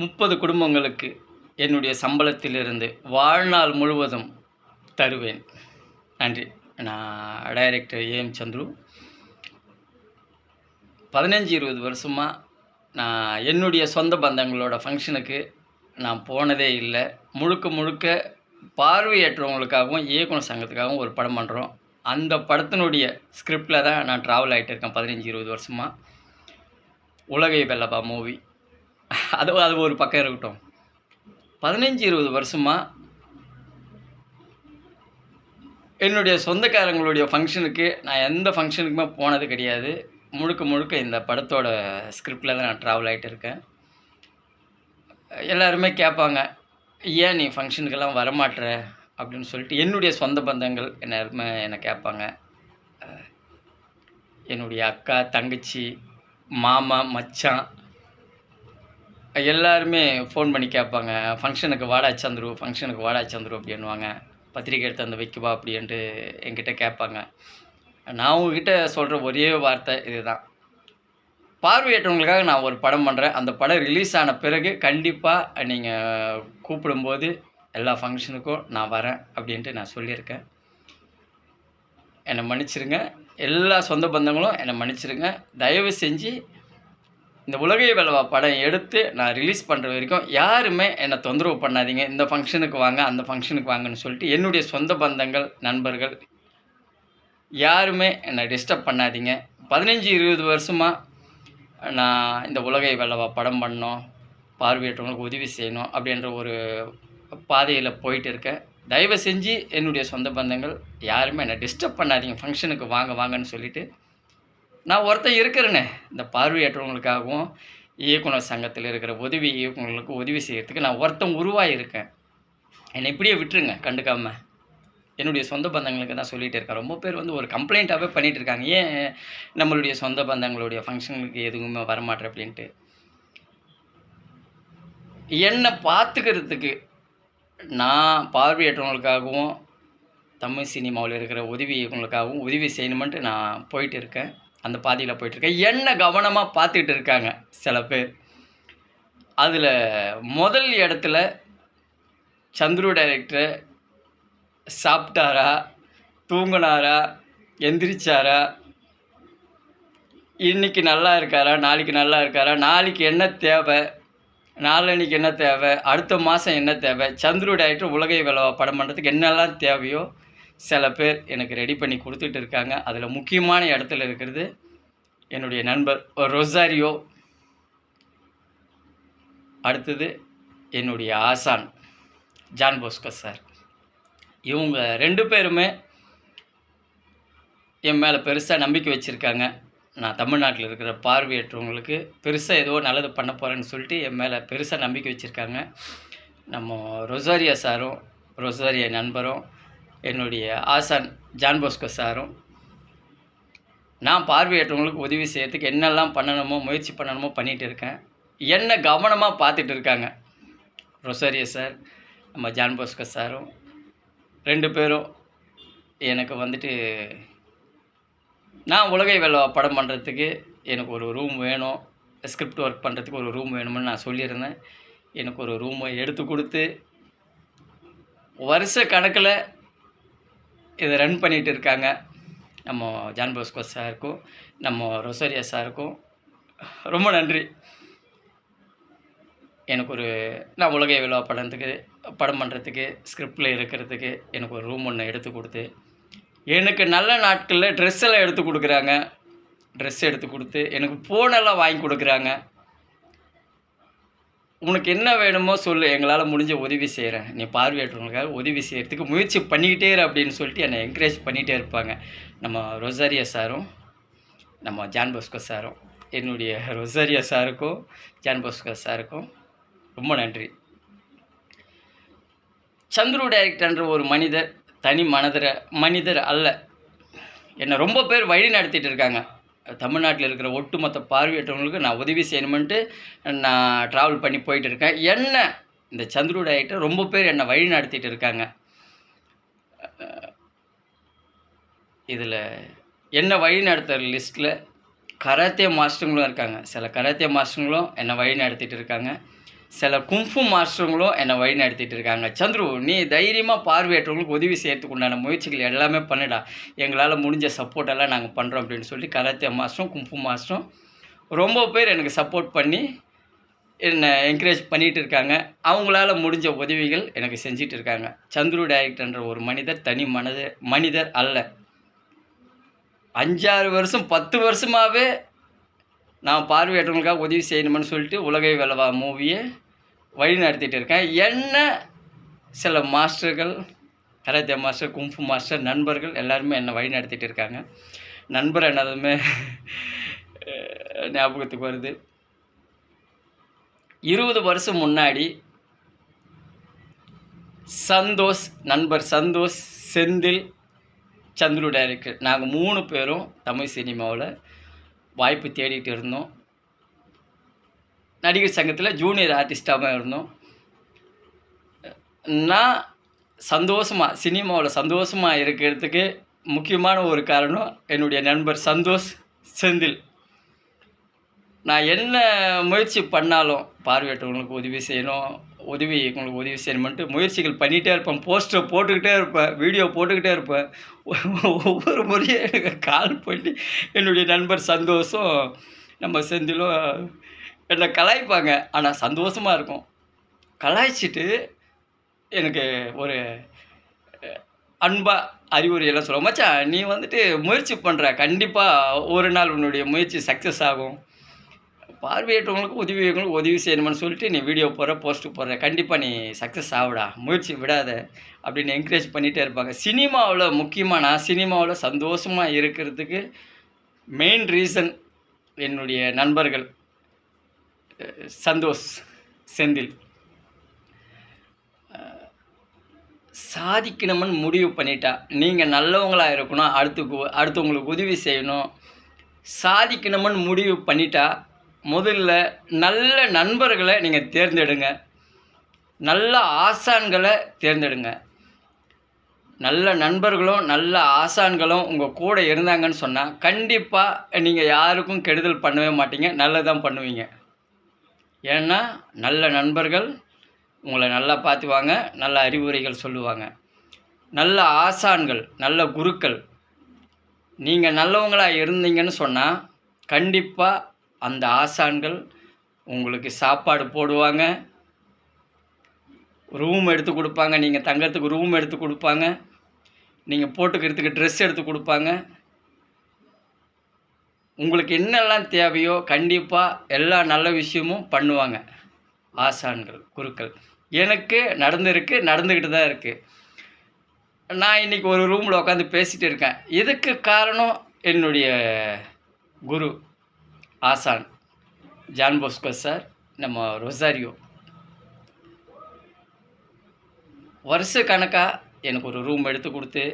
முப்பது குடும்பங்களுக்கு என்னுடைய சம்பளத்திலிருந்து வாழ்நாள் முழுவதும் தருவேன். நன்றி. நான் டைரக்டர் ஏஎம் சந்துரு. பதினஞ்சு இருபது வருஷமாக நான் என்னுடைய சொந்த பந்தங்களோட ஃபங்க்ஷனுக்கு நான் போனதே இல்லை. முழுக்க முழுக்க பார்வையற்றவங்களுக்காகவும் இயக்குனர் சங்கத்துக்காகவும் ஒரு படம் பண்ணுறோம் அந்த படத்தினுடைய ஸ்கிரிப்டில் தான் நான் ட்ராவல் ஆகிட்டு இருக்கேன். பதினஞ்சு இருபது வருஷமாக உலகை வெல்லப்பா மூவி அது அது ஒரு பக்கம் இருக்கட்டும். பதினஞ்சு இருபது வருஷமாக என்னுடைய சொந்தக்காரங்களுடைய ஃபங்க்ஷனுக்கு நான் எந்த ஃபங்க்ஷனுக்குமே போனது கிடையாது. முழுக்க முழுக்க இந்த படத்தோட ஸ்கிரிப்டில் தான் நான் ட்ராவல் ஆகிட்டு இருக்கேன். எல்லாருமே கேட்பாங்க ஏன் நீ ஃபங்க்ஷனுக்கெல்லாம் வரமாட்ற? அப்படின்னு சொல்லிட்டு என்னுடைய சொந்த பந்தங்கள் எல்லாருமே என்னை கேட்பாங்க. என்னுடைய அக்கா தங்கச்சி மாமா மச்சான் எல்லாருமே ஃபோன் பண்ணி கேட்பாங்க ஃபங்க்ஷனுக்கு வாடா சந்துரு ஃபங்க்ஷனுக்கு வாடா சந்துரு அப்படின்வாங்க பத்திரிக்கை எடுத்து அந்த வைக்கவா அப்படின்ட்டு என்கிட்ட கேட்பாங்க. நான் உங்ககிட்ட சொல்கிற ஒரே வார்த்தை இதுதான். பார்வையற்றவங்களுக்காக நான் ஒரு படம் பண்ணுறேன் அந்த படம் ரிலீஸ் ஆன பிறகு கண்டிப்பாக நீங்கள் கூப்பிடும்போது எல்லா ஃபங்க்ஷனுக்கும் நான் வரேன் அப்படின்ட்டு நான் சொல்லியிருக்கேன். என்னை மன்னிச்சிருங்க. எல்லா சொந்த பந்தங்களும் என்னை மன்னிச்சிருங்க. தயவு செஞ்சு இந்த உலகை வெலவா படம் எடுத்து நான் ரிலீஸ் பண்ணுற வரைக்கும் யாருமே என்னை தொந்தரவு பண்ணாதீங்க. இந்த ஃபங்க்ஷனுக்கு வாங்க அந்த ஃபங்க்ஷனுக்கு வாங்கன்னு சொல்லிட்டு என்னுடைய சொந்த பந்தங்கள் நண்பர்கள் யாருமே என்னை டிஸ்டர்ப் பண்ணாதீங்க. பதினஞ்சு இருபது வருஷமாக நான் இந்த உலகை வெல்லவா படம் பண்ணோம் பார்வையற்றவங்களுக்கு உதவி செய்யணும் அப்படின்ற ஒரு பாதையில் போயிட்டு இருக்கேன். தயவு செஞ்சு என்னுடைய சொந்த பந்தங்கள் யாருமே என்னை டிஸ்டர்ப் பண்ணாதீங்க. ஃபங்க்ஷனுக்கு வாங்க வாங்கன்னு சொல்லிவிட்டு நான் ஒருத்தன் இருக்கிறேனே. இந்த பார்வையற்றவங்களுக்காகவும் இயக்குனர் சங்கத்தில் இருக்கிற உதவி இயக்குநர்களுக்கு உதவி செய்கிறதுக்கு நான் ஒருத்தன் உருவாகியிருக்கேன் என்னை இப்படியே விட்டுருங்க கண்டுக்காமல் என்னுடைய சொந்த பந்தங்களுக்கு தான் சொல்லிகிட்டு இருக்கேன். ரொம்ப பேர் வந்து ஒரு கம்ப்ளைண்ட்டாகவே பண்ணிகிட்டு இருக்காங்க. ஏன் நம்மளுடைய சொந்த பந்தங்களுடைய ஃபங்க்ஷனுக்கு எதுவுமே வரமாட்டேன் அப்படின்ட்டு. என்னை பார்த்துக்கிறதுக்கு நான் பார்வையற்றவங்களுக்காகவும் தமிழ் சினிமாவில் இருக்கிற உதவி இயக்குனர்களுக்காகவும் உதவி செய்யணுமென்ட்டு நான் போயிட்டு இருக்கேன். அந்த பாதையில் போயிட்டுருக்கேன். என்ன கவனமாக பார்த்துக்கிட்டு இருக்காங்க சில பேர். அதில் முதல் இடத்துல சந்துரு டைரக்டர் சாப்பிட்டாரா? தூங்கினாரா? எந்திரிச்சாரா? இன்றைக்கி நல்லா இருக்காரா? நாளைக்கு நல்லா இருக்காரா? நாளைக்கு என்ன தேவை? நாளன்னைக்கு என்ன தேவை? அடுத்த மாதம் என்ன தேவை? சந்துரு டைரக்டர் உலகை விளவா படம் பண்ணுறதுக்கு என்னெல்லாம் தேவையோ சில பேர் எனக்கு ரெடி பண்ணி கொடுத்துட்டு இருக்காங்க. அதில் முக்கியமான இடத்துல இருக்கிறது என்னுடைய நண்பர் ரொசாரியோ. அடுத்தது என்னுடைய ஆசான் ஜான் போஸ்கோ சார் இவங்க ரெண்டு பேருமே என் மேலே பெருசாக நம்பிக்கை வச்சுருக்காங்க. நான் தமிழ்நாட்டில் இருக்கிற பார்வையற்றவங்களுக்கு பெருசாக ஏதோ நல்லது பண்ண போகிறேன்னு சொல்லிட்டு என் மேலே பெருசாக நம்பிக்கை வச்சுருக்காங்க. நம்ம ரொசாரியா சாரும் ரொசாரியா நண்பரும் என்னுடைய ஆசான் ஜான் போஸ்கோ சாரும். நான் பார்வையற்றவங்களுக்கு உதவி செய்யறதுக்கு என்னெல்லாம் பண்ணணுமோ முயற்சி பண்ணணுமோ பண்ணிகிட்டு இருக்கேன். என்ன கவனமாக பார்த்துட்டு இருக்காங்க. ரொசாரியா சார் நம்ம ஜான் போஸ்கோ சாரும் ரெண்டு பேரும் எனக்கு வந்துட்டு நான் உலகை வெல்ல படம் பண்ணுறதுக்கு எனக்கு ஒரு ரூம் வேணும். ஸ்கிரிப்ட் ஒர்க் பண்ணுறதுக்கு ஒரு ரூம் வேணும்னு நான் சொல்லியிருந்தேன். எனக்கு ஒரு ரூமை எடுத்து கொடுத்து வருஷ கணக்கில் இதை ரன் பண்ணிகிட்டு இருக்காங்க. நம்ம ஜான் போஸ்கோ சாருக்கும் நம்ம ரொசாரியா சாருக்கும் ரொம்ப நன்றி. எனக்கு ஒரு நான் உலகை விழா படத்துக்கு படம் பண்ணுறதுக்கு ஸ்கிரிப்டில் இருக்கிறதுக்கு எனக்கு ஒரு ரூம் ஒன்று எடுத்து கொடுத்து எனக்கு நல்ல நாட்களில் ட்ரெஸ் எல்லாம் எடுத்து கொடுக்குறாங்க. ட்ரெஸ் எடுத்து கொடுத்து எனக்கு ஃபோனெல்லாம் வாங்கி கொடுக்குறாங்க. உனக்கு என்ன வேணுமோ சொல்லு எங்களால் முடிஞ்ச உதவி செய்கிறேன் நீ பார்வையற்றவங்களுக்காக உதவி செய்கிறதுக்கு முயற்சி பண்ணிக்கிட்டே இரு அப்படின்னு சொல்லிட்டு என்னை என்கரேஜ் பண்ணிகிட்டே இருப்பாங்க. நம்ம ரொசாரியா சாரும் நம்ம ஜான் போஸ்கோ சாரும் என்னுடைய ரொசாரியா சாருக்கும் ஜான் போஸ்கோ சாருக்கும் ரொம்ப நன்றி. சந்துரு டைரக்டர்ன்ற ஒரு மனிதர் தனி மனதர மனிதர் அல்ல. என்னை ரொம்ப பேர் வழி நடத்திட்டு இருக்காங்க. தமிழ்நாட்டில் இருக்கிற ஒட்டுமொத்த பார்வையற்றவங்களுக்கு நான் உதவி செய்யணுமென்ட்டு நான் ட்ராவல் பண்ணி போயிட்டு இருக்கேன் என்ன? இந்த சந்திரோட ஐட்டம் ரொம்ப பேர் என்னை வழி நடத்திட்டு இருக்காங்க. இதில் என்ன வழி நடத்துகிற லிஸ்ட்டில் கராத்தே மாஸ்டருங்களும் இருக்காங்க. சில கராத்தே மாஸ்டருங்களும் என்னை வழி நடத்திட்டு இருக்காங்க. சில கும்ஃபு மாஸ்டருங்களும் என்னை வழி நடத்திட்டு இருக்காங்க. சந்துரு நீ தைரியமாக பார்வையற்றவங்களுக்கு உதவி செய்யறதுக்கு உண்டான முயற்சிகள் எல்லாமே பண்ணிடா. எங்களால் முடிஞ்ச சப்போர்ட் எல்லாம் நாங்கள் பண்ணுறோம் அப்படின்னு சொல்லி கராத்தே மாஸ்டரும் கும்ஃபு மாஸ்டரும் ரொம்ப பேர் எனக்கு சப்போர்ட் பண்ணி என்னை என்கரேஜ் பண்ணிகிட்டு இருக்காங்க. அவங்களால முடிஞ்ச உதவிகள் எனக்கு செஞ்சிட்டு இருக்காங்க. சந்துரு டைரக்டர்ன்ற ஒரு மனிதர் தனி மனது மனிதர் அல்ல. அஞ்சாறு வருஷம் பத்து வருஷமாகவே நான் பார்வையற்றவங்களுக்காக உதவி செய்யணும்னு சொல்லிட்டு உலகை வெலவா மூவியை வழி நடத்திட்டு இருக்கேன் என்ன சில மாஸ்டர்கள் karate master kung fu master நண்பர்கள் எல்லாருமே என்னை வழி நடத்திட்டு இருக்காங்க நண்பர் என்னதுமே ஞாபகத்துக்கு வருது. இருபது வருஷம் முன்னாடி சந்தோஷ் நண்பர் சந்தோஷ் செந்தில் சந்துரு டைரக்டர் நாங்கள் மூணு பேரும் தமிழ் சினிமாவில் வாய்ப்பு தேடிட்டு இருந்தோம். நடிகர் சங்கத்தில் ஜூனியர் ஆர்டிஸ்டாகவும் இருந்தோம். நான் சந்தோஷமாக சினிமாவில் சந்தோஷமாக இருக்கிறதுக்கு முக்கியமான ஒரு காரணம் என்னுடைய நண்பர் சந்தோஷ் செந்தில். நான் என்ன முயற்சி பண்ணாலும் பார்வையற்றவங்களுக்கு உதவி செய்யணும். உதவி உங்களுக்கு உதவி செய்யணுமென்ட்டு முயற்சிகள் பண்ணிகிட்டே இருப்பேன். போஸ்டர் போட்டுக்கிட்டே இருப்பேன் வீடியோ போட்டுக்கிட்டே இருப்பேன். ஒவ்வொரு முறையும் எனக்கு கால் பண்ணி என்னுடைய நண்பர் சந்தோஷம் நம்ம செந்திலும் என்னை கலாய்ப்பாங்க. ஆனால் சந்தோஷமாக இருக்கும். கலாய்ச்சிட்டு எனக்கு ஒரு அன்பாக அறிவுரையெல்லாம் சொல்லுவோம் மச்சான் நீ வந்துட்டு முயற்சி பண்ணுற கண்டிப்பாக ஒரு நாள் உன்னுடைய முயற்சி சக்ஸஸ் ஆகும். பார்வையற்றவங்களுக்கு உதவியவங்களுக்கு உதவி செய்யணும்னு சொல்லிட்டு நீ வீடியோ போடுற போஸ்ட்டு போடுற. கண்டிப்பாக நீ சக்ஸஸ் ஆகுடா முயற்சி விடாத அப்படின்னு என்கரேஜ் பண்ணிகிட்டே இருப்பாங்க. சினிமாவில் முக்கியமாக நான் சினிமாவில் சந்தோஷமாக இருக்கிறதுக்கு மெயின் ரீசன் என்னுடைய நண்பர்கள் சந்தோஷ் செந்தில். சாதிக்கணும்னு முடிவு பண்ணிட்டா. நீங்கள் நல்லவங்களாக இருக்கணும் அடுத்து அடுத்தவங்களுக்கு உதவி செய்யணும். சாதிக்கணும்னு முடிவு பண்ணிட்டா முதல்ல நல்ல நண்பர்களை நீங்கள் தேர்ந்தெடுங்க. நல்ல ஆசான்களை தேர்ந்தெடுங்க. நல்ல நண்பர்களும் நல்ல ஆசான்களும் உங்கள் கூட இருந்தாங்கன்னு சொன்னால் கண்டிப்பாக நீங்கள் யாருக்கும் கெடுதல் பண்ணவே மாட்டீங்க. நல்லதான் பண்ணுவீங்க. ஏன்னா நல்ல நண்பர்கள் உங்களை நல்லா பார்த்துவாங்க நல்ல அறிவுரைகள் சொல்லுவாங்க. நல்ல ஆசான்கள் நல்ல குருக்கள். நீங்கள் நல்லவங்களாக இருந்தீங்கன்னு சொன்னால் கண்டிப்பாக அந்த ஆசான்கள் உங்களுக்கு சாப்பாடு போடுவாங்க. ரூம் எடுத்து கொடுப்பாங்க. நீங்கள் தங்கறதுக்கு ரூம் எடுத்து கொடுப்பாங்க. நீங்கள் போட்டுக்கிறதுக்கு ட்ரெஸ் எடுத்து கொடுப்பாங்க. உங்களுக்கு என்னெல்லாம் தேவையோ கண்டிப்பாக எல்லா நல்ல விஷயமும் பண்ணுவாங்க. ஆசான்கள் குருக்கள். எனக்கு நடந்திருக்கு நடந்துக்கிட்டு தான் இருக்குது நான் இன்றைக்கி ஒரு ரூமில் உட்காந்து பேசிகிட்டு இருக்கேன். இதுக்கு காரணம் என்னுடைய குரு. ஆசான் ஜான் போஸ்கோ சார் நம்ம ரொசாரியோ. வருஷ கணக்காக எனக்கு ஒரு ரூம் எடுத்து கொடுத்து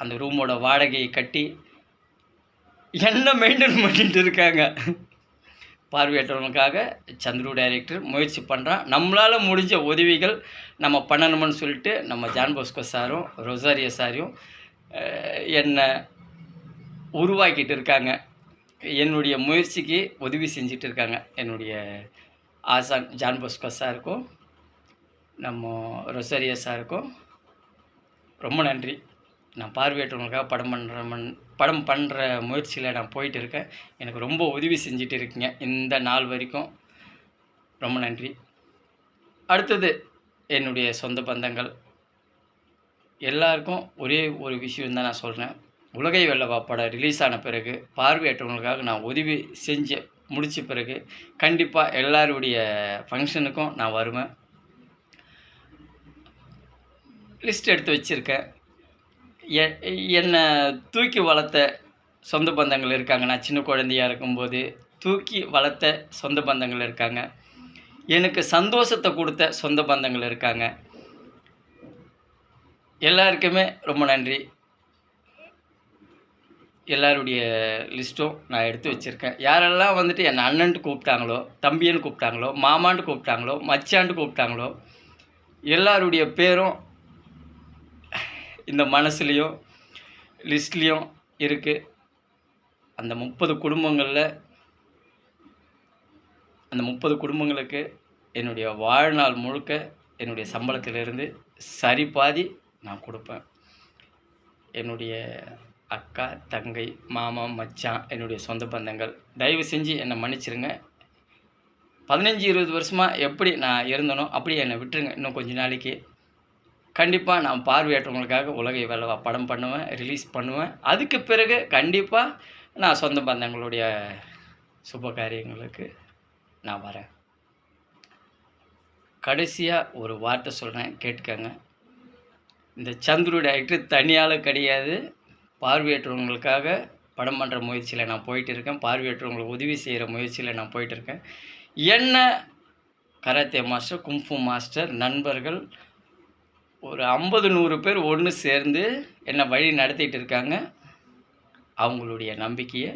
அந்த ரூமோட வாடகையை கட்டி என்ன மெயின்டைன் பண்ணிட்டு இருக்காங்க? பார்வையற்றவங்களுக்காக சந்துரு டைரக்டர் முயற்சி பண்ணுறான் நம்மளால் முடிஞ்ச உதவிகள் நம்ம பண்ணணும்னு சொல்லிட்டு நம்ம ஜான் போஸ்கோ சாரும் ரொசாரியோ சாரையும் என்னை உருவாக்கிட்டு இருக்காங்க. என்னுடைய முயற்சிக்கு உதவி செஞ்சுட்டு இருக்காங்க என்னுடைய ஆசான் ஜான் போஸ்கோ சாருக்கும் நம்ம ரொசரியா சாருக்கும் ரொம்ப நன்றி. நான் பார்வையற்றவங்களுக்காக படம் பண்ணுற மண் படம் பண்ணுற முயற்சியில் நான் போயிட்டு இருக்கேன் எனக்கு ரொம்ப உதவி செஞ்சுட்டு இருக்கீங்க இந்த நாள் வரைக்கும் ரொம்ப நன்றி. அடுத்தது என்னுடைய சொந்த பந்தங்கள். எல்லாருக்கும் ஒரே ஒரு விஷயம் தான் நான் சொல்கிறேன் உலகை வெல்லவா படம் ரிலீஸ் ஆன பிறகு பார்வையற்றவங்களுக்காக நான் உதவி செஞ்சு முடித்த பிறகு கண்டிப்பாக எல்லாருடைய ஃபங்க்ஷனுக்கும் நான் வருவேன். லிஸ்ட் எடுத்து வச்சுருக்கேன். எ என்னை தூக்கி வளர்த்த சொந்த பந்தங்கள் இருக்காங்க. நான் சின்ன குழந்தையா இருக்கும்போது தூக்கி வளர்த்த சொந்த பந்தங்கள் இருக்காங்க. எனக்கு சந்தோஷத்தை கொடுத்த சொந்த பந்தங்கள் இருக்காங்க. எல்லாருக்குமே ரொம்ப நன்றி. எல்லாருடைய லிஸ்ட்டும் நான் எடுத்து வச்சுருக்கேன். யாரெல்லாம் வந்துட்டு என் அண்ணன்ட்டு கூப்பிட்டாங்களோ தம்பின்னு கூப்பிட்டாங்களோ மாமான்ட்டு கூப்பிட்டாங்களோ மச்சான்ட்டு கூப்பிட்டாங்களோ எல்லாருடைய பேரும் இந்த மனசுலேயும் லிஸ்ட்லேயும் இருக்குது அந்த முப்பது குடும்பங்களில் அந்த முப்பது குடும்பங்களுக்கு என்னுடைய வாழ்நாள் முழுக்க என்னுடைய சம்பளத்திலிருந்து சரி பாதி நான் கொடுப்பேன். என்னுடைய அக்கா தங்கை மாமா மச்சான் என்னுடைய சொந்த பந்தங்கள். தயவு செஞ்சு என்னை மன்னிச்சிருங்க. பதினஞ்சு இருபது வருஷமாக எப்படி நான் இருந்தனோ அப்படி என்னை விட்டுருங்க இன்னும் கொஞ்ச நாளைக்கு. கண்டிப்பாக நான் பார்வையற்றவங்களுக்காக உலகை வேலை படம் பண்ணுவேன் ரிலீஸ் பண்ணுவேன். அதுக்கு பிறகு கண்டிப்பாக நான் சொந்த பந்தங்களுடைய சுப காரியங்களுக்கு நான் வரேன். கடைசியாக ஒரு வார்த்தை சொல்கிறேன் கேட்டுக்கங்க. இந்த சந்துரு டேரக்டர் தனியால் கிடையாது. பார்வையற்றவங்களுக்காக படம் பண்ணுற முயற்சியில் நான் போயிட்டு இருக்கேன் பார்வையற்றவங்களுக்கு உதவி செய்கிற முயற்சியில் நான் போயிட்டு இருக்கேன் என்ன கராத்தே மாஸ்டர் கும்ஃபு மாஸ்டர் நண்பர்கள் ஒரு ஐம்பது நூறு பேர் ஒன்று சேர்ந்து என்னை வழி நடத்திட்டு இருக்காங்க. அவங்களுடைய நம்பிக்கையை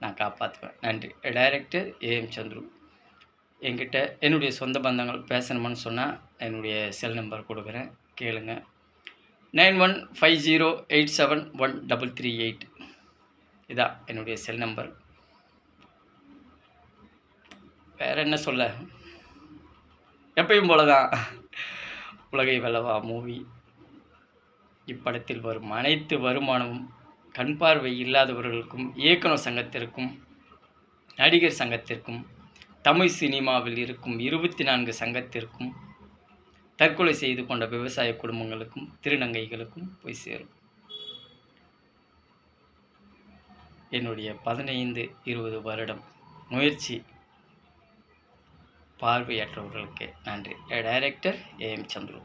நான் காப்பாற்றுவேன் நன்றி. Director A M Chandru. என்கிட்ட என்னுடைய சொந்த பந்தங்கள் பேசணுமான்னு சொன்னால் என்னுடைய செல் நம்பர் கொடுக்குறேன். கேளுங்கள் nine one five zero eight seven one double three eight. இதான் என்னுடைய செல் நம்பர் வேறு என்ன சொல்ல? எப்பயும் போல தான் உலகை வெல்லவா மூவி. இப்படத்தில் வரும் அனைத்து வருமானமும் கண் பார்வை இல்லாதவர்களுக்கும் இயக்குனர் சங்கத்திற்கும் நடிகர் சங்கத்திற்கும் தமிழ் சினிமாவில் இருக்கும் இருபத்தி நான்கு சங்கத்திற்கும் தற்கொலை செய்து கொண்ட விவசாய குடும்பங்களுக்கும் திருநங்கைகளுக்கும் போய் சேரும். என்னுடைய பதினைந்து இருபது வருடம் முயற்சி பார்வையற்றவர்களுக்கு நன்றி. Director M Chandru